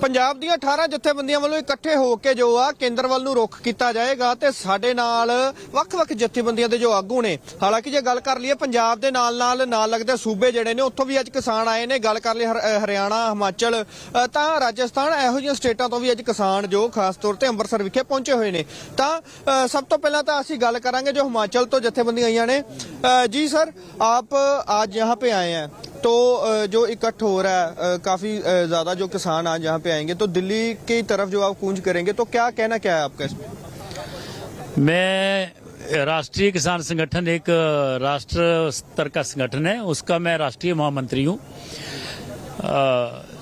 ਪੰਜਾਬ ਦੀਆਂ 18 ਜਥੇਬੰਦੀਆਂ ਵੱਲੋਂ ਇਕੱਠੇ ਹੋ ਕੇ ਜੋ ਆ ਕੇਂਦਰ ਵੱਲ ਨੂੰ ਰੁਖ ਕੀਤਾ ਜਾਏਗਾ ਤੇ ਸਾਡੇ ਨਾਲ ਵੱਖ-ਵੱਖ ਜਥੇਬੰਦੀਆਂ ਦੇ ਜੋ ਆਗੂ ਨੇ, ਹਾਲਾਂਕਿ ਜੇ ਗੱਲ ਕਰ ਲਈਏ ਪੰਜਾਬ ਦੇ ਨਾਲ-ਨਾਲ, ਨਾਲ ਲੱਗਦੇ ਸੂਬੇ ਜਿਹੜੇ ਨੇ, ਉੱਥੋਂ ਵੀ ਅੱਜ ਕਿਸਾਨ ਆਏ ਨੇ, ਗੱਲ ਕਰ ਲਈ ਹਰਿਆਣਾ, ਹਿਮਾਚਲ ਤਾਂ ਰਾਜਸਥਾਨ ਇਹੋ ਜਿਹੀਆਂ ਸਟੇਟਾਂ ਤੋਂ ਵੀ ਅੱਜ ਕਿਸਾਨ ਜੋ ਖਾਸ ਤੌਰ ਤੇ ਅੰਮ੍ਰਿਤਸਰ ਵਿਖੇ ਪਹੁੰਚੇ ਹੋਏ ਨੇ। ਤਾਂ ਸਭ ਤੋਂ ਪਹਿਲਾਂ ਤਾਂ ਅਸੀਂ ਗੱਲ ਕਰਾਂਗੇ ਜੋ ਹਿਮਾਚਲ ਤੋਂ ਜਥੇਬੰਦੀਆਂ ਆਈਆਂ ਨੇ। ਜੀ ਸਰ, ਆਪ ਅੱਜ ਯਹਾਂ ਪੇ ਆਏ हैं تو جو اکٹھ ہو رہا ہے کافی زیادہ جو کسان آج یہاں پہ آئیں گے، تو دلی کی طرف جو آپ کونج کریں گے، تو کیا کہنا کیا ہے آپ کا اس میں؟ میں راشٹری کسان سنگٹھن ایک راشٹر ستر کا سنگٹھن ہے، اس کا میں راشٹری مہا منتری ہوں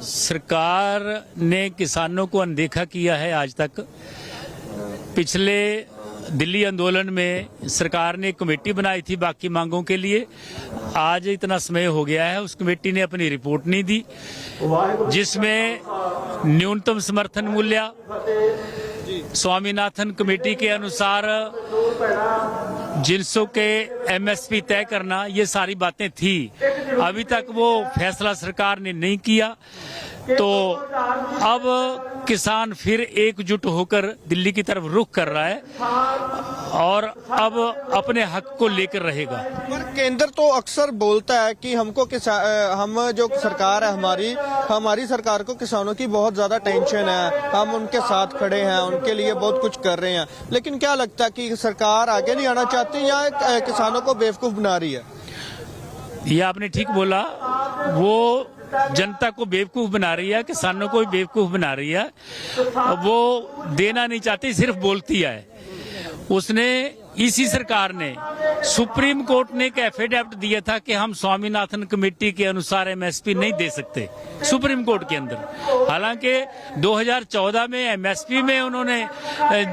سرکار نے کسانوں کو اندیکھا کیا ہے آج تک۔ پچھلے दिल्ली आंदोलन में सरकार ने एक कमेटी बनाई थी बाकी मांगों के लिए आज इतना समय हो गया है उस कमेटी ने अपनी रिपोर्ट नहीं दी जिसमें न्यूनतम समर्थन मूल्य स्वामीनाथन कमेटी के अनुसार جنسوں کے ایم ایس پی طے کرنا، یہ ساری باتیں تھی۔ ابھی تک وہ فیصلہ سرکار نے نہیں کیا۔ تو اب کسان پھر ایک جٹ ہو کر دلی کی طرف رخ کر رہا ہے اور اب اپنے حق کو لے کر رہے گا۔ کیندر تو اکثر بولتا ہے کہ ہم کو ہم جو سرکار ہے ہماری ہماری سرکار کو کسانوں کی بہت زیادہ ٹینشن ہے۔ ہم ان کے ساتھ کھڑے ہیں، ان کے لیے بہت کچھ کر رہے ہیں۔ لیکن کیا لگتا ہے کہ سرکار آگے نہیں آنا چاہتی आना चाहती या अ, किसानों को बेवकूफ बना रही है ये आपने ठीक बोला वो जनता को बेवकूफ बना रही है किसानों को भी बेवकूफ बना रही है वो देना नहीं चाहती सिर्फ बोलती है اس نے اسی سرکار نے سپریم کورٹ نے ایک ایفیڈیپٹ دیا تھا کہ ہم سوامی ناتھن کمیٹی کے انسار ایم ایس پی نہیں دے سکتے سپریم کورٹ کے اندر۔ حالانکہ دو ہزار چودہ میں ایم ایس پی میں انہوں نے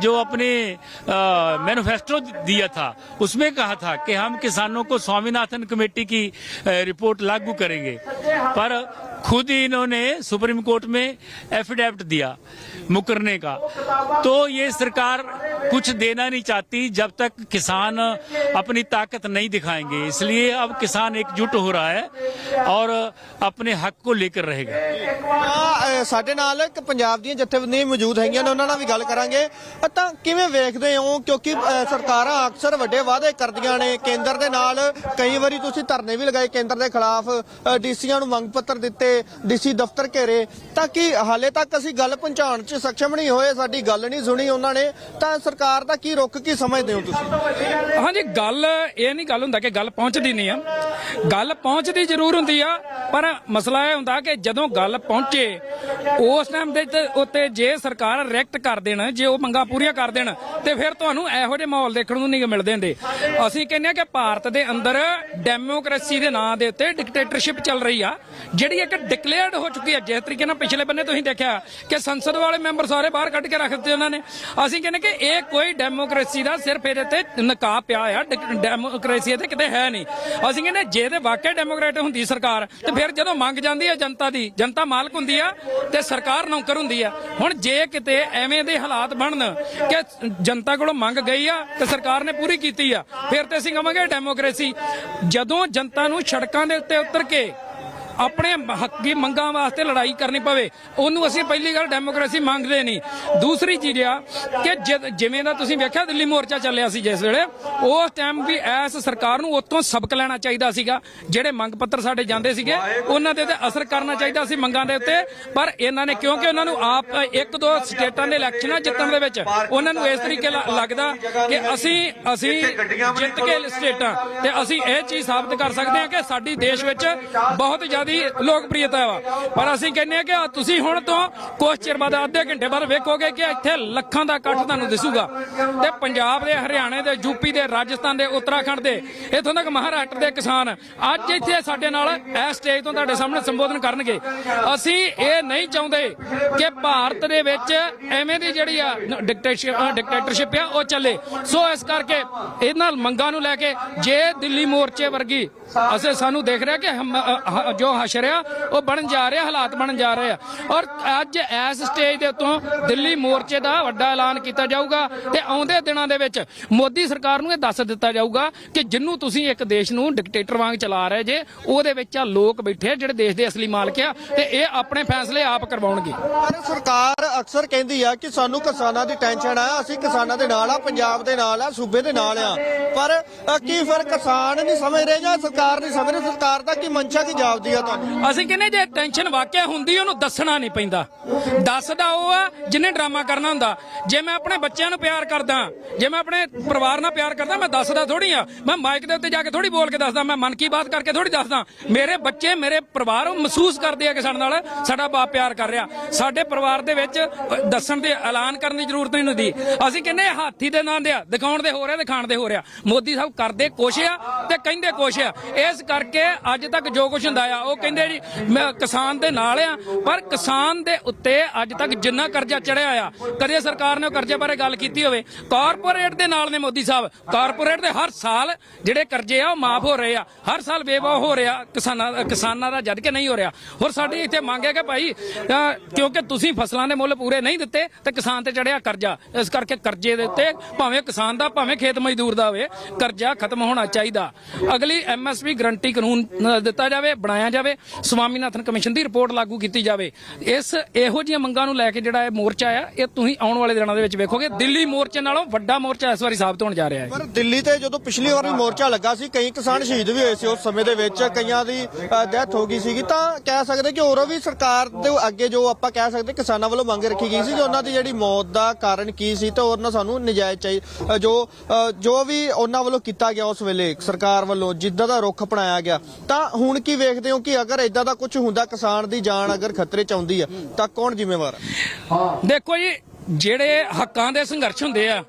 جو اپنے مینوفیسٹو دیا تھا، اس میں کہا تھا کہ ہم کسانوں کو سوامی ناتھن کمیٹی کی رپورٹ لاگو کریں گے۔ پر खुद ही इन्होंने सुप्रीम कोर्ट में एफिडेविट दिया मुकरने का तो ये सरकार कुछ देना नहीं चाहती जब तक किसान अपनी ताकत नहीं दिखाएंगे इसलिए अब किसान एकजुट हो रहा है और अपने हक को लेकर रहेगा ਤਾਂ, ਅ, ਸਾਡੇ ਨਾਲ ਇੱਕ ਪੰਜਾਬ ਦੀਆਂ ਜਥੇਬੰਦੀਆਂ ਵੀ ਮੌਜੂਦ ਹੈਗੀਆਂ ਨੇ ਉਹਨਾਂ ਨਾਲ ਵੀ ਗੱਲ ਕਰਾਂਗੇ ਅ, ਤਾਂ ਕਿਵੇਂ ਵੇਖਦੇ ਹੋ ਕਿਉਂਕਿ ਅ, ਸਰਕਾਰਾਂ ਅਕਸਰ ਵੱਡੇ ਵਾਅਦੇ ਕਰਦੀਆਂ ਨੇ ਕੇਂਦਰ ਦੇ ਨਾਲ ਕਈ ਵਾਰੀ ਤੁਸੀਂ ਧਰਨੇ ਵੀ ਲਗਾਏ ਕੇਂਦਰ ਦੇ ਖਿਲਾਫ ਡੀਸੀਆਂ ਨੂੰ ਮੰਗ ਪੱਤਰ ਦਿੱਤੇ ਡੀਸੀ ਦਫ਼ਤਰ ਘੇਰੇ ਤਾਂ ਕਿ ਹਾਲੇ ਤੱਕ ਅਸੀਂ ਗੱਲ ਪਹੁੰਚਾਉਣ 'ਚ ਸક્ષਮ ਨਹੀਂ ਹੋਏ, ਸਾਡੀ ਗੱਲ ਨਹੀਂ ਸੁਣੀ ਉਹਨਾਂ ਨੇ, ਤਾਂ ਸਰਕਾਰ ਦਾ ਕੀ ਰੁਖ ਕੀ ਸਮਝਦੇ ਹੋ ਤੁਸੀਂ? ਹਾਂਜੀ, ਗੱਲ ਇਹ ਨਹੀਂ ਗੱਲ ਹੁੰਦਾ ਕਿ ਗੱਲ ਪਹੁੰਚਦੀ ਨਹੀਂ ਆ। ਗੱਲ ਪਹੁੰਚਦੀ ਜ਼ਰੂਰ ਹੁੰਦੀ ਆ, ਪਰ ਮਸਲਾ ਇਹ ਹੁੰਦਾ ਕਿ ਜਦੋਂ ਗੱਲ ਪਹੁੰਚੇ, ਉਸ ਟਾਈਮ ਦੇ ਉੱਤੇ ਜੇ ਸਰਕਾਰ ਰਿਐਕਟ ਕਰ ਦੇਣ, ਜੇ ਉਹ ਮੰਗਾਂ ਪੂਰੀਆਂ ਕਰ ਦੇਣ, ਤੇ ਫਿਰ ਤੁਹਾਨੂੰ ਇਹੋ ਜਿਹੇ ਮਾਹੌਲ ਦੇਖਣ ਨੂੰ ਨਹੀਂ ਮਿਲਦੇ ਹੁੰਦੇ। ਅਸੀਂ ਕਹਿੰਦੇ ਆ ਕਿ ਭਾਰਤ ਦੇ ਅੰਦਰ ਡੈਮੋਕ੍ਰੇਸੀ ਦੇ ਨਾਂ ਦੇ ਉੱਤੇ ਡਿਕਟੇਟਰਸ਼ਿਪ ਚੱਲ ਰਹੀ ਆ। ਜਿਹੜੀ ਇੱਕ ਡਿਕਲੇਅਰਡ ਹੋ ਚੁੱਕੀ ਹੈ, ਜਿਸ ਤਰੀਕੇ ਨਾਲ ਪਿਛਲੇ ਬੰਨੇ ਤੁਸੀਂ ਦੇਖਿਆ ਕਿ ਸੰਸਦ ਵਾਲੇ ਮੈਂਬਰ ਸਾਰੇ ਬਾਹਰ ਕੱਢ ਕੇ ਰੱਖ ਦਿੱਤੇ ਉਹਨਾਂ ਨੇ। ਅਸੀਂ ਕਹਿੰਦੇ ਕਿ ਇਹ ਕੋਈ ਡੈਮੋਕ੍ਰੇਸੀ ਦਾ ਸਿਰਫ ਇਹਦੇ ਤੇ ਨਕਾਬ ਪਿਆ ਆ ਡੈਮੋਕ੍ਰੇਸੀ ਇਹਦੇ ਕਿਤੇ ਹੈ ਨਹੀਂ। ਅਸੀਂ ਕਹਿੰਦੇ ਜੇ ਤੇ ਵਾਕਿਆ ਡੈਮੋਕ੍ਰੇਟ ਹੁੰਦੀ ਸਰਕਾਰ, ਤੇ ਫਿਰ ਜਦੋਂ ਮੰਗ ਜਾਂਦੀ ਹੈ ਜਨਤਾ ਦੀ, ਜਨਤਾ ਮਾਲਕ ਹੁੰਦੀ ਆ ਤੇ ਸਰਕਾਰ ਨੌਕਰ ਹੁੰਦੀ ਆ। ਹੁਣ ਜੇ ਕਿਤੇ ਐਵੇਂ ਦੇ ਹਾਲਾਤ ਬਣਨ ਕਿ ਜਨਤਾ ਕੋਲੋਂ ਮੰਗ ਗਈ ਆ ਤੇ ਸਰਕਾਰ ਨੇ ਪੂਰੀ ਕੀਤੀ ਆ, ਫਿਰ ਤੇ ਅਸੀਂ ਕਹਾਂਗੇ ਡੈਮੋਕ੍ਰੇਸੀ ਜਦੋਂ ਜਨਤਾ ਨੂੰ ਸੜਕਾਂ ਦੇ ਉੱਤੇ ਉਤਰ ਕੇ ਆਪਣੇ ਹੱਕੀ ਮੰਗਾਂ ਵਾਸਤੇ ਲੜਾਈ ਕਰਨੀ ਪਵੇ ਉਹਨੂੰ ਅਸੀਂ ਪਹਿਲੀ ਗੱਲ ਡੈਮੋਕ੍ਰੇਸੀ ਮੰਗਦੇ ਨਹੀਂ। ਦੂਸਰੀ ਚੀਜ਼ ਆ ਕਿ ਜਿਵੇਂ ਦਾ ਤੁਸੀਂ ਵੇਖਿਆ ਦਿੱਲੀ ਮੋਰਚਾ ਚੱਲਿਆ ਸੀ ਜਿਸ ਵੇਲੇ ਉਸ ਟਾਈਮ ਵੀ ਐਸ ਸਰਕਾਰ ਨੂੰ ਉਤੋਂ ਸਬਕ ਲੈਣਾ ਚਾਹੀਦਾ ਸੀਗਾ। ਜਿਹੜੇ ਮੰਗ ਪੱਤਰ ਸਾਡੇ ਜਾਂਦੇ ਸੀਗੇ ਉਹਨਾਂ ਦੇ ਤੇ ਅਸਰ ਕਰਨਾ ਚਾਹੀਦਾ ਸੀ ਮੰਗਾਂ ਦੇ ਉੱਤੇ। ਪਰ ਇਹਨਾਂ ਨੇ ਕਿਉਂਕਿ ਉਹਨਾਂ ਨੂੰ ਆਪ ਇੱਕ ਦੋ ਸਟੇਟਾਂ ਦੇ ਇਲੈਕਸ਼ਨਾਂ ਜਿੱਤਣ ਦੇ ਵਿੱਚ ਉਹਨਾਂ ਨੂੰ ਇਸ ਤਰੀਕੇ ਲੱਗਦਾ ਕਿ ਅਸੀਂ ਅਸੀਂ ਜਿੱਤ ਕੇ ਸਟੇਟਾਂ ਤੇ ਅਸੀਂ ਇਹ ਚੀਜ਼ ਸਾਬਤ ਕਰ ਸਕਦੇ ਹਾਂ ਕਿ ਸਾਡੀ ਦੇਸ਼ ਵਿੱਚ ਬਹੁਤ ਜ਼ਿਆਦੀ ਲੋਕਪ੍ਰਿਯਤਾ ਵਾ। ਪਰ ਅਸੀਂ ਕਹਿੰਦੇ ਹਾਂ ਕਿ ਤੁਸੀਂ ਹੁਣ ਤੋਂ ਕੁਝ ਚਿਰ ਬਾਅਦ ਅੱਧੇ ਘੰਟੇ ਬਾਅਦ ਵੇਖੋਗੇ ਕਿ ਇੱਥੇ ਲੱਖਾਂ ਦਾ ਇਕੱਠ ਤੁਹਾਨੂੰ ਦਿਸੂਗਾ। ਤੇ ਪੰਜਾਬ ਦੇ, ਹਰਿਆਣੇ ਦੇ ਯੂਪੀ ਦੇ, ਰਾਜਸਥਾਨ ਦੇ, ਉੱਤਰਾਖੰਡ ਦੇ, ਇਥੋਂ ਤੱਕ ਮਹਾਰਾਸ਼ਟਰ ਦੇ ਕਿਸਾਨ ਅੱਜ ਇੱਥੇ ਸਾਡੇ ਨਾਲ ਇਸ ਸਟੇਜ ਤੋਂ ਤੁਹਾਡੇ ਸਾਹਮਣੇ ਸੰਬੋਧਨ ਕਰਨਗੇ। ਅਸੀਂ ਇਹ ਨਹੀਂ ਚਾਹੁੰਦੇ ਕਿ ਭਾਰਤ ਦੇ ਵਿੱਚ ਐਵੇਂ ਦੀ ਜਿਹੜੀ ਆ ਡਿਕਟੇਟਰਸ਼ਿਪ ਡਿਕਟੇਟਰਸ਼ਿਪ ਆ, ਉਹ ਚੱਲੇ। ਸੋ ਇਸ ਕਰਕੇ ਇਹਨਾਂ ਮੰਗਾਂ ਨੂੰ ਲੈ ਕੇ ਜੇ ਦਿੱਲੀ ਮੋਰਚੇ ਵਰਗੀ ਅਸੀਂ ਸਾਨੂੰ ਦੇਖ ਰਿਹਾ ਕਿ ਜੋ ਹਸ਼ਰ ਆ ਉਹ ਬਣਨ ਜਾ ਰਿਹਾ, ਹਾਲਾਤ ਬਣਨ ਜਾ ਰਹੇ ਆ। ਔਰ ਅੱਜ ਇਸ ਸਟੇਜ ਦੇ ਉੱਤੋਂ ਦਿੱਲੀ ਮੋਰਚੇ ਦਾ ਵੱਡਾ ਐਲਾਨ ਕੀਤਾ ਜਾਊਗਾ ਤੇ ਆਉਂਦੇ ਦਿਨਾਂ ਦੇ ਵਿੱਚ ਮੋਦੀ ਸਰਕਾਰ ਨੂੰ ਇਹ ਦੱਸ ਦਿੱਤਾ ਜਾਊਗਾ ਕਿ ਜਿੰਨੂੰ ਤੁਸੀਂ ਇੱਕ ਦੇਸ਼ ਨੂੰ ਡਿਕਟੇਟਰ ਵਾਂਗ ਚਲਾ ਰਹੇ ਜੇ, ਉਹਦੇ ਵਿੱਚ ਆ ਲੋਕ ਬੈਠੇ ਆ ਜਿਹੜੇ ਦੇਸ਼ ਦੇ ਅਸਲੀ ਮਾਲਕ ਆ ਤੇ ਇਹ ਆਪਣੇ ਫੈਸਲੇ ਆਪ ਕਰਵਾਉਣਗੇ। ਸਰਕਾਰ ਅਕਸਰ ਕਹਿੰਦੀ ਆ ਕਿ ਸਾਨੂੰ ਕਿਸਾਨਾਂ ਦੀ ਟੈਨਸ਼ਨ ਆ, ਅਸੀਂ ਕਿਸਾਨਾਂ ਦੇ ਨਾਲ ਆ, ਪੰਜਾਬ ਦੇ ਨਾਲ ਆ, ਸੂਬੇ ਦੇ ਨਾਲ ਆ। ਪਰ ਕੀ ਫਿਰ ਕਿਸਾਨ ਨਹੀਂ ਸਮਝ ਰਹੇ ਜਾਂ ਸਰਕਾਰ ਨਹੀਂ ਸਮਝ ਰਹੀ? ਸਰਕਾਰ ਦਾ ਕੀ ਮਨਸ਼ਾ ਕੀ ਜਾਪਦੀ ਆ ਤੁਹਾਨੂੰ ਅਸੀਂ ਕਹਿੰਦੇ ਜੇ ਟੈਨਸ਼ਨ ਵਾਕਿਆ ਹੁੰਦੀ, ਉਹਨੂੰ ਦੱਸਣਾ ਨਹੀਂ ਪੈਂਦਾ। ਦੱਸਦਾ ਉਹ ਆ, ਜਿਹਨੇ ਡਰਾਮਾ ਕਰਨਾ ਹੁੰਦਾ। ਜੇ ਮੈਂ ਆਪਣੇ ਬੱਚਿਆਂ ਨੂੰ ਪਿਆਰ ਕਰਦਾ, ਜੇ ਮੈਂ ਆਪਣੇ ਪਰਿਵਾਰ ਨਾਲ ਪਿਆਰ ਕਰਦਾ, ਮੈਂ ਦੱਸਦਾ ਥੋੜੀ ਆ। ਮੈਂ ਮਾਈਕ ਦੇ ਉੱਤੇ ਜਾ ਕੇ ਥੋੜੀ ਬੋਲ ਕੇ ਦੱਸਦਾ, ਮੈਂ ਮਨ ਕੀ ਬਾਤ ਕਰਕੇ ਥੋੜੀ ਦੱਸਦਾ। ਮੇਰੇ ਬੱਚੇ, ਮੇਰੇ ਪਰਿਵਾਰ, ਉਹ ਮਹਿਸੂਸ ਕਰਦੇ ਆ ਕਿ ਸਾਡੇ ਨਾਲ ਸਾਡਾ ਬਾਪ ਪਿਆਰ ਕਰ ਰਿਹਾ। ਸਾਡੇ ਪਰਿਵਾਰ ਦੇ ਵਿੱਚ ਦੱਸਣ ਦੇ, ਐਲਾਨ ਕਰਨ ਦੀ ਜ਼ਰੂਰਤ ਨਹੀਂ ਹੁੰਦੀ। ਅਸੀਂ ਕਹਿੰਦੇ ਹਾਥੀ ਦੇ ਨਾਂ ਦੇ ਆ, ਦਿਖਾਉਣ ਦੇ ਹੋ ਰਿਹਾ ਤੇ ਖਾਣ ਦੇ ਹੋ ਰਿਹਾ। ਮੋਦੀ ਸਾਹਿਬ ਕਰਦੇ ਕੁਛ ਆ ਤੇ ਕਹਿੰਦੇ ਕੁਛ ਆ। ਇਸ ਕਰਕੇ ਅੱਜ ਤੱਕ ਜੋ ਕੁਛ ਹੁੰਦਾ ਆ, ਉਹ ਕਹਿੰਦੇ ਜੀ, ਮੈਂ ਕਿਸਾਨ ਦੇ ਨਾਲ ਆ, ਪਰ ਕਿਸਾਨ ਦੇ ਉੱਤੇ ਅੱਜ ਤੱਕ ਜਿੰਨਾ ਕਰਜ਼ਾ ਚੜਿਆ ਆ, ਕਦੇ ਸਰਕਾਰ ਨੇ ਉਹ ਕਰਜ਼ੇ ਬਾਰੇ ਗੱਲ ਕੀਤੀ ਹੋਵੇ। ਕਾਰਪੋਰੇਟ ਦੇ ਨਾਲ ਨੇ ਮੋਦੀ ਸਾਹਿਬ। ਕਾਰਪੋਰੇਟ ਦੇ ਹਰ ਸਾਲ ਜਿਹੜੇ ਕਰਜ਼ੇ ਆ, ਉਹ ਮਾਫ ਹੋ ਰਹੇ ਆ। ਹਰ ਸਾਲ ਬੇਵਾ ਹੋ ਰਿਹਾ, ਕਿਸਾਨਾਂ ਕਿਸਾਨਾਂ ਦਾ ਜਦ ਕਿ ਨਹੀਂ ਹੋ ਰਿਹਾ। ਹੋਰ ਸਾਡੀ ਇੱਥੇ ਮੰਗ ਹੈ ਕਿ ਭਾਈ ਕਿਉਂਕਿ ਤੁਸੀਂ ਫਸਲਾਂ ਦੇ ਮੁੱਲ ਪੂਰੇ ਨਹੀਂ ਦਿੱਤੇ, ਤੇ ਕਿਸਾਨ ਤੇ ਚੜਿਆ ਕਰਜ਼ਾ। ਇਸ ਕਰਕੇ ਕਰਜ਼ੇ ਦੇ ਉੱਤੇ ਭਾਵੇਂ ਕਿਸਾਨ ਦਾ, ਭਾਵੇਂ ਖੇਤ ਮਜ਼ਦੂਰ ਦਾ ਹੋਵੇ, ਕਰਜ਼ਾ ਖਤਮ ਹੋਣਾ ਚਾਹੀਦਾ। ਅਗਲੀ ਐਮਐਸਪੀ ਗਰੰਟੀ ਕਾਨੂੰਨ ਦਿੱਤਾ ਜਾਵੇ, ਬਣਾਇਆ ਜਾਵੇ। ਸਵਾਮੀਨਾਥਨ ਕਮਿਸ਼ਨ ਦੀ ਰਿਪੋਰਟ ਲਾਗੂ ਕੀਤੀ ਜਾਵੇ। ਇਸ ਇਹੋ ਜਿਹੀਆਂ ਮੰਗਾਂ ਨੂੰ ਲੈ ਕੇ ਜਿਹੜਾ ਇਹ ਮੋਰਚਾ ਆ, ਇਹ ਤੁਸੀਂ ਆਉਣ ਵਾਲੇ ਦਿਨਾਂ ਦੇ ਵਿੱਚ ਵੇਖੋਗੇ। ਦਿੱਲੀ ਮੋਰਚੇ ਨਾਲੋਂ ਵੱਡਾ ਮੋਰਚਾ ਇਸ ਵਾਰੀ ਸਾਬਤ ਹੋਣ ਜਾ ਰਿਹਾ ਹੈ। ਪਰ ਦਿੱਲੀ ਤੇ ਜਦੋਂ ਪਿਛਲੀ ਵਾਰ ਵੀ ਮੋਰਚਾ ਲੱਗਾ ਸੀ, ਕਈ ਕਿਸਾਨ ਸ਼ਹੀਦ ਵੀ ਹੋਏ ਸੀ ਉਸ ਸਮੇਂ ਦੇ ਵਿੱਚ, ਕਈਆਂ ਦੀ ਡੈਥ ਹੋ ਗਈ ਸੀਗੀ। ਤਾਂ ਕਹਿ ਸਕਦੇ ਕਿ ਹੋਰ ਵੀ ਸਰਕਾਰ ਦੇ ਅੱਗੇ ਜੋ ਆਪਾਂ ਕਹਿ ਸਕਦੇ ਕਿਸਾਨਾਂ ਵੱਲੋਂ ਮੰਗ ਰੱਖੀ ਗਈ ਸੀ ਕਿ ਉਹਨਾਂ ਦੀ ਜਿਹੜੀ ਮੌਤ ਦਾ ਕਾਰਨ ਕੀ ਸੀ, ਤੇ ਉਹਨਾਂ ਸਾਨੂੰ ਨਜਾਇਜ਼ ਚਾਹੀ ਜੋ ਜੋ ਵੀ ਉਹਨਾਂ ਵੱਲੋਂ ਕੀਤਾ ਗਿਆ ਉਸ ਵੇਲੇ, ਸਰਕਾਰ ਵੱਲੋਂ ਜਿੱਦਾਂ ਦਾ ਰੁਖ ਅਪਣਾਇਆ ਗਿਆ। ਤਾਂ ਹੁਣ ਕੀ ਵੇਖਦੇ ਹੋ ਕਿ ਅਗਰ ਇਦਾਂ ਦਾ ਕੁਝ ਹੁੰਦਾ ਕਿਸਾਨ ਦੀ ਜਾਨ ਅਗਰ ਖਤਰੇ ਚ ਆਉਂਦੀ ਆ, ਤਾਂ ਕੌਣ ਜ਼ਿੰਮੇਵਾਰ ਹੈ ਦੇਖੋ ਜੀ ਜਿਹੜੇ ਹੱਕਾਂ ਦੇ ਸੰਘਰਸ਼ ਹੁੰਦੇ ਆ,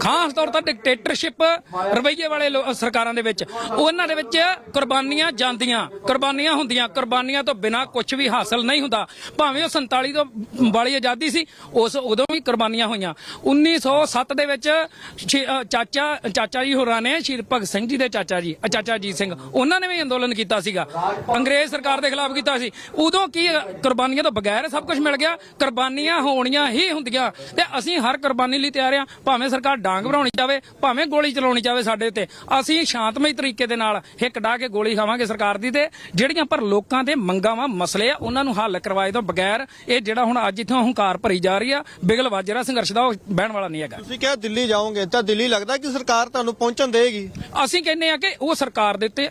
ਖਾਸ ਤੌਰ ਤੇ ਡਿਕਟੇਟਰਸ਼ਿਪ ਰਵਈਏ ਵਾਲੇ ਲੋ- ਸਰਕਾਰਾਂ ਦੇ ਵਿੱਚ ਉਹਨਾਂ ਦੇ ਵਿੱਚ ਕੁਰਬਾਨੀਆਂ ਜਾਂਦੀਆਂ, ਕੁਰਬਾਨੀਆਂ ਹੁੰਦੀਆਂ, ਕੁਰਬਾਨੀਆਂ ਤੋਂ ਬਿਨਾ ਕੁਝ ਵੀ ਹਾਸਲ ਨਹੀਂ ਹੁੰਦਾ। ਭਾਵੇਂ ਉਹ 47 ਤੋਂ ਵਾਲੀ ਆਜ਼ਾਦੀ ਸੀ, ਉਸ ਉਦੋਂ ਵੀ ਕੁਰਬਾਨੀਆਂ ਹੋਈਆਂ। 1907 ਦੇ ਵਿੱਚ ਸ਼ੀ- ਚਾਚਾ ਚਾਚਾ ਜੀ ਹੋਰਾਂ ਨੇ ਸ਼ਹੀਦ ਭਗਤ ਸਿੰਘ ਜੀ ਦੇ ਚਾਚਾ ਜੀ ਚਾਚਾ ਜੀਤ ਸਿੰਘ, ਉਹਨਾਂ ਨੇ ਵੀ ਅੰਦੋਲਨ ਕੀਤਾ ਸੀਗਾ। ਅੰਗਰੇਜ਼ ਸਰਕਾਰ ਦੇ ਖਿਲਾਫ ਕੀਤਾ ਸੀ। ਉਦੋਂ ਕੀ ਕੁਰਬਾਨੀਆਂ ਤੋਂ ਬਗੈਰ ਸਭ ਕੁਝ ਮਿਲ ਗਿਆ, ਕੁਰਬਾਨੀਆਂ ਹੋਣੀਆਂ ਹੀ ਹੁੰਦੀਆਂ। ਤੇ ਅਸੀਂ ਹਰ ਕੁਰਬਾਨੀ ਲਈ ਤਿਆਰ ਆ ਭਾਵੇਂ ਸਰਕਾਰ ਡਾਂਗ ਬਣਾਉਣੀ ਚਾਵੇ ਭਾਵੇਂ ਗੋਲੀ ਚਲਾਉਣੀ ਚਾਵੇ ਸਾਡੇ ਉੱਤੇ। ਅਸੀਂ ਸ਼ਾਂਤਮਈ ਤਰੀਕੇ ਦੇ ਨਾਲ ਹਿੱਕ ਡਾ ਕੇ ਗੋਲੀ ਖਾਵਾਂਗੇ ਸਰਕਾਰ ਦੀ ਤੇ ਜਿਹੜੀਆਂ ਪਰ ਲੋਕਾਂ ਦੇ ਮੰਗਾਂ ਵਾ ਮਸਲੇ ਆ ਉਹਨਾਂ ਨੂੰ ਹੱਲ ਕਰਵਾਏ ਤੋਂ ਬਗੈਰ ਇਹ ਜਿਹੜਾ ਹੁਣ ਅੱਜ ਇਥੋਂ ਹੰਕਾਰ ਭਰੀ ਜਾ ਰਹੀ ਆ ਬਿਗਲ ਵਾਜਰਾ ਸੰਘਰਸ਼ ਦਾ ਉਹ ਬਹਿਣ ਵਾਲਾ ਨਹੀਂ ਹੈਗਾ। ਤੁਸੀਂ ਕਿਹਾ ਦਿੱਲੀ ਜਾਓਗੇ ਤਾਂ ਦਿੱਲੀ ਲੱਗਦਾ ਕਿ ਸਰਕਾਰ ਤੁਹਾਨੂੰ ਪਹੁੰਚਣ ਦੇਗੀ? ਅਸੀਂ ਕਹਿੰਦੇ ਆ ਕਿ ਉਹ ਸਰਕਾਰ ਦੇ ਉੱਤੇ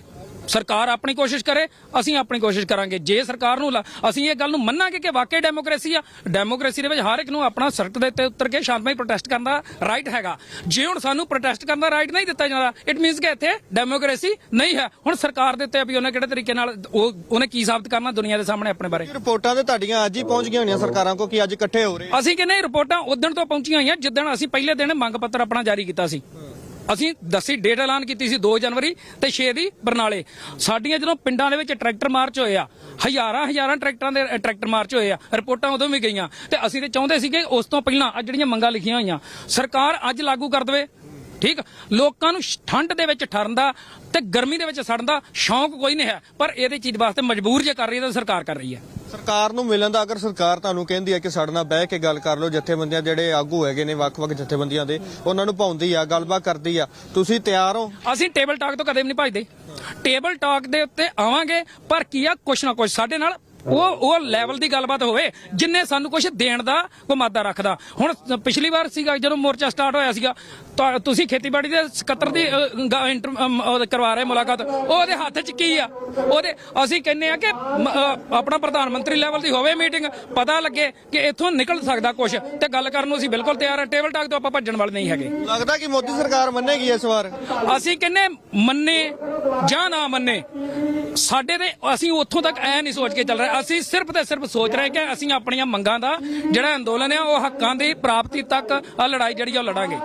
ਸਰਕਾਰ ਆਪਣੀ ਕੋਸ਼ਿਸ਼ ਕਰੇ ਅਸੀਂ ਆਪਣੀ ਕੋਸ਼ਿਸ਼ ਕਰਾਂਗੇ। ਜੇ ਸਰਕਾਰ ਨੂੰ ਲ- ਅਸੀਂ ਇਹ ਗੱਲ ਨੂੰ ਮੰਨਾਂਗੇ ਕਿ ਵਾਕਈ ਡੈਮੋਕ੍ਰੇਸੀ ਆ ਡੈਮੋਕ੍ਰੇਸੀ ਦੇ ਵਿੱਚ ਹਰ ਇੱਕ ਨੂੰ ਆਪਣਾ ਸੜਕ ਦੇ ਉੱਤੇ ਉਤਰ ਕੇ ਸ਼ਾਂਤਮਈ ਪ੍ਰੋਟੈਸਟ ਕਰਨ ਦਾ ਰਾਈਟ ਹੈਗਾ। ਜੇ ਹੁਣ ਸਾਨੂੰ ਪ੍ਰੋਟੈਸਟ ਕਰਨ ਦਾ ਰਾਈਟ ਨਹੀਂ ਦਿੱਤਾ ਜਾਂਦਾ ਇਟ ਮੀਨਸ ਕਿ ਇੱਥੇ ਡੈਮੋਕ੍ਰੇਸੀ ਨਹੀਂ ਹੈ। ਹੁਣ ਸਰਕਾਰ ਦੇ ਉੱਤੇ ਵੀ ਉਹਨੇ ਕਿਹੜੇ ਤਰੀਕੇ ਨਾਲ ਉਹ ਉਹਨੇ ਕੀ ਸਾਬਤ ਕਰਨਾ ਦੁਨੀਆ ਦੇ ਸਾਹਮਣੇ ਆਪਣੇ ਬਾਰੇ? ਰਿਪੋਰਟਾਂ ਤੇ ਤੁਹਾਡੀਆਂ ਅੱਜ ਹੀ ਪਹੁੰਚ ਗਈਆਂ ਹੋਣੀਆਂ ਸਰਕਾਰਾਂ ਕੋ ਕਿ ਅੱਜ ਇਕੱਠੇ ਹੋ ਰਹੇ। ਅਸੀਂ ਕਹਿੰਦੇ ਰਿਪੋਰਟਾਂ ਉਦੋਂ ਤੋਂ ਪਹੁੰਚੀਆਂ ਹੋਈਆਂ ਜਿੱਦਣ ਅਸੀਂ ਪਹਿਲੇ ਦਿਨ ਮੰਗ ਪੱਤਰ ਆਪਣਾ ਜਾਰੀ ਕੀਤਾ ਸੀ। ਅਸੀਂ ਦੱਸੀ ਡੇਟ ਐਲਾਨ ਕੀਤੀ ਸੀ 2 ਜਨਵਰੀ ਤੇ 6 ਦੀ ਬਰਨਾਲੇ। ਸਾਡੀਆਂ ਜਦੋਂ ਪਿੰਡਾਂ ਦੇ ਵਿੱਚ ਟਰੈਕਟਰ ਮਾਰਚ ਹੋਏ ਆ, ਹਜ਼ਾਰਾਂ ਹਜ਼ਾਰਾਂ ਟਰੈਕਟਰਾਂ ਦੇ, ਟਰੈਕਟਰ ਮਾਰਚ ਹੋਏ ਆ, ਰਿਪੋਰਟਾਂ ਉਦੋਂ ਵੀ ਗਈਆਂ। ਤੇ ਅਸੀਂ ਤੇ ਚਾਹੁੰਦੇ ਸੀਗੇ ਉਸ ਤੋਂ ਪਹਿਲਾਂ ਆ ਜਿਹੜੀਆਂ ਮੰਗਾਂ ਲਿਖੀਆਂ ਹੋਈਆਂ, ਸਰਕਾਰ ਅੱਜ ਲਾਗੂ ਕਰ ਦੇਵੇ। ਠੀਕ? ਲੋਕਾਂ ਨੂੰ ਠੰਡ ਦੇ ਵਿੱਚ ਠਰਨ ਦਾ ਤੇ ਗਰਮੀ ਦੇ ਵਿੱਚ ਸੜਨ ਦਾ ਸ਼ੌਂਕ ਕੋਈ ਨਹੀਂ ਹੈ। ਪਰ ਇਹਦੇ ਚੀਜ਼ ਵਾਸਤੇ ਮਜਬੂਰ ਜੇ ਕਰ ਰਹੀ ਹੈ ਤਾਂ ਸਰਕਾਰ ਕਰ ਰਹੀ ਹੈ। ਸਰਕਾਰ ਨੂੰ ਮਿਲਣ ਦਾ ਅਗਰ ਸਰਕਾਰ ਤੁਹਾਨੂੰ ਕਹਿੰਦੀ ਹੈ ਕਿ ਸਾਡੇ ਨਾਲ ਬਹਿ ਕੇ ਗੱਲ ਕਰ ਲਓ ਜਥੇਬੰਦੀਆਂ ਜਿਹੜੇ ਆਗੂ ਹੈਗੇ ਨੇ ਵੱਖ-ਵੱਖ ਜਥੇਬੰਦੀਆਂ ਦੇ ਉਹਨਾਂ ਨੂੰ ਭਾਉਂਦੀ ਆ ਗੱਲਬਾਤ ਕਰਦੀ ਆ। ਤੁਸੀਂ ਤਿਆਰ ਹੋ? ਅਸੀਂ ਟੇਬਲ ਟਾਕ ਤੋਂ ਕਦੇ ਵੀ ਨਹੀਂ ਭੱਜਦੇ। ਟੇਬਲ ਟਾਕ ਦੇ ਉੱਤੇ ਆਵਾਂਗੇ ਪਰ ਕੀ ਆ ਕੁਛ ਨਾ ਕੁਛ ਸਾਡੇ ਨਾਲ ਉਹ ਉਹ ਲੈਵਲ ਦੀ ਗੱਲਬਾਤ ਹੋਵੇ ਜਿੰਨੇ ਸਾਨੂੰ ਕੁਝ ਦੇਣ ਦਾ ਕੋਈ ਮਾਦਾ ਰੱਖਦਾ। ਹੁਣ ਪਿਛਲੀ ਵਾਰ ਸੀਗਾ ਜਦੋਂ ਮੋਰਚਾ ਸਟਾਰਟ ਹੋਇਆ ਸੀਗਾ ਤੁਸੀਂ ਖੇਤੀਬਾੜੀ ਦੇ ਸਕੱਤਰ ਦੀ ਅ, ਗ- ਇੰਟਰ- ਅਮ, ਉਹ ਕਰਵਾ ਰਹੇ ਮੁਲਾਕਾਤ। ਉਹਦੇ ਹੱਥ 'ਚ ਕੀ ਆ? ਉਹਦੇ ਅਸੀਂ ਕਹਿੰਨੇ ਆ ਕਿ ਮ- ਅ, ਆਪਣਾ ਪ੍ਰਧਾਨ ਮੰਤਰੀ ਲੈਵਲ ਦੀ ਹੋਵੇ ਮੀਟਿੰਗ ਪਤਾ ਲੱਗੇ ਕਿ ਇੱਥੋਂ ਨਿਕਲ ਸਕਦਾ ਕੁਝ ਤੇ ਗੱਲ ਕਰਨ ਨੂੰ ਅਸੀਂ ਬਿਲਕੁਲ ਤਿਆਰ ਹਾਂ ਟੇਬਲ ਟਾਕ ਤੋਂ ਆਪਾਂ ਭੱਜਣ ਵਾਲੇ ਨਹੀਂ ਹੈਗੇ। ਲੱਗਦਾ ਕਿ ਮੋਦੀ ਸਰਕਾਰ ਮੰਨੇਗੀ ਇਸ ਵਾਰ? ਅਸੀਂ ਕਹਿੰਨੇ ਮੰਨੇ ਜਾਂ ਨਾ ਮੰਨੇ ਸਾਡੇ ਤੇ ਅਸੀਂ ਉੱਥੋਂ ਤੱਕ ਐ ਨਹੀਂ ਸੋਚ ਕੇ ਚੱਲ ਰਹੇ। ਅਸੀਂ ਸਿਰਫ ਤੇ ਸਿਰਫ ਸੋਚ ਰਹੇ ਕਿ ਅਸੀਂ ਆਪਣੀਆਂ ਮੰਗਾਂ ਦਾ ਜਿਹੜਾ ਅੰਦੋਲਨ ਹੈ ਉਹ ਹੱਕਾਂ ਦੀ ਪ੍ਰਾਪਤੀ ਤੱਕ ਆ ਲੜਾਈ ਜਿਹੜੀ ਆ ਉਹ ਲੜਾਂਗੇ।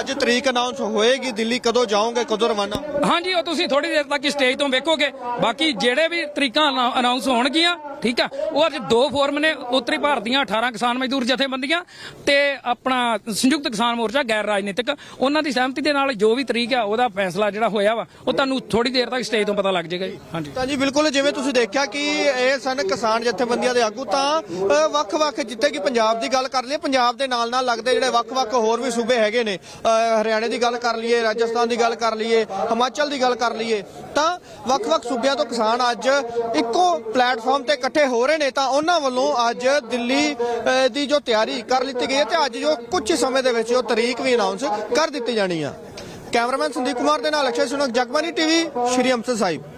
ਅੱਜ ਤਰੀਕ ਅਨਾਉਂਸ ਹੋਏਗੀ, ਦਿੱਲੀ ਕਦੋਂ ਜਾਓਗੇ, ਕਦੋਂ ਰਵਾਨਾ? ਹਾਂਜੀ, ਉਹ ਤੁਸੀਂ ਥੋੜੀ ਦੇਰ ਤੱਕ ਸਟੇਜ ਤੋਂ ਵੇਖੋਗੇ। ਬਾਕੀ ਜਿਹੜੇ ਵੀ ਤਰੀਕਾਂ ਅਨਾਉਂਸ ਹੋਣਗੀਆਂ ਠੀਕ ਆ? ਉਹ ਅੱਜ ਦੋ ਫੋਰਮ ਨੇ ਉੱਤਰੀ ਭਾਰਤ ਦੀਆਂ 18 ਕਿਸਾਨ ਮਜ਼ਦੂਰ ਜਥੇਬੰਦੀਆਂ ਤੇ ਆਪਣਾ ਸੰਯੁਕਤ ਕਿਸਾਨ ਮੋਰਚਾ ਗੈਰ ਰਾਜਨੀਤਿਕ। ਉਹਨਾਂ ਦੀ ਸਹਿਮਤੀ ਦੇ ਨਾਲ ਜੋ ਵੀ ਤਰੀਕ ਆ, ਉਹਦਾ ਫੈਸਲਾ ਜਿਹੜਾ ਹੋਇਆ ਵਾ, ਉਹ ਤੁਹਾਨੂੰ ਥੋੜੀ ਦੇਰ ਤੱਕ ਸਟੇਜ ਤੋਂ ਪਤਾ ਲੱਗ ਜਾਏਗਾ ਜੀ। ਹਾਂਜੀ। ਤਾਂ ਜੀ, ਬਿਲਕੁਲ ਜਿਵੇਂ ਤੁਸੀਂ ਦੇਖਿਆ ਕਿ ਇਹ ਸਨ ਕਿਸਾਨ ਜਥੇਬੰਦੀਆਂ ਦੇ ਆਗੂ, ਤਾਂ ਵੱਖ-ਵੱਖ ਜਿੱਥੇ ਕਿ ਪੰਜਾਬ ਦੀ ਗੱਲ ਕਰ ਲਈਏ, ਪੰਜਾਬ ਦੇ ਨਾਲ ਨਾਲ ਲੱਗਦੇ ਜਿਹੜੇ ਵੱਖ-ਵੱਖ ਹੋਰ ਵੀ ਸੂਬੇ ਹੈਗੇ ਨੇ ਹਰਿਆਣੇ ਦੀ ਗੱਲ ਕਰ ਲਈਏ, ਰਾਜਸਥਾਨ ਦੀ ਗੱਲ ਕਰ ਲਈਏ, ਹਿਮਾਚਲ ਦੀ ਗੱਲ ਕਰ ਲਈਏ, ਤਾਂ ਵੱਖ-ਵੱਖ ਸੂਬਿਆਂ ਤੋਂ ਕਿਸਾਨ ਅੱਜ ਇੱਕੋ ਪਲੇਟਫਾਰਮ ਤੇ ਇਕੱਠੇ ਹੋ ਰਹੇ ਨੇ ਤਾਂ ਉਹਨਾਂ ਵੱਲੋਂ ਅੱਜ ਦਿੱਲੀ ਅ, ਦੀ ਜੋ ਤਿਆਰੀ ਕਰ ਲਿੱਤੀ ਗਈ ਹੈ ਤੇ ਅੱਜ ਜੋ ਕੁਝ ਸਮੇਂ ਦੇ ਵਿੱਚ ਉਹ ਤਰੀਕ ਵੀ ਅਨਾਉਂਸ ਕਰ ਦਿੱਤੀ ਜਾਣੀ ਆ। ਕੈਮਰਾਮੈਨ ਸੰਦੀਪ ਕੁਮਾਰ ਦੇ ਨਾਲ ਅਕਸ਼ੇ ਸੁਨਕ ਜਗਬਾਨੀ ਟੀਵੀ ਸ਼੍ਰੀ ਅੰਮ੍ਰਿਤਸਰ ਸਾਹਿਬ।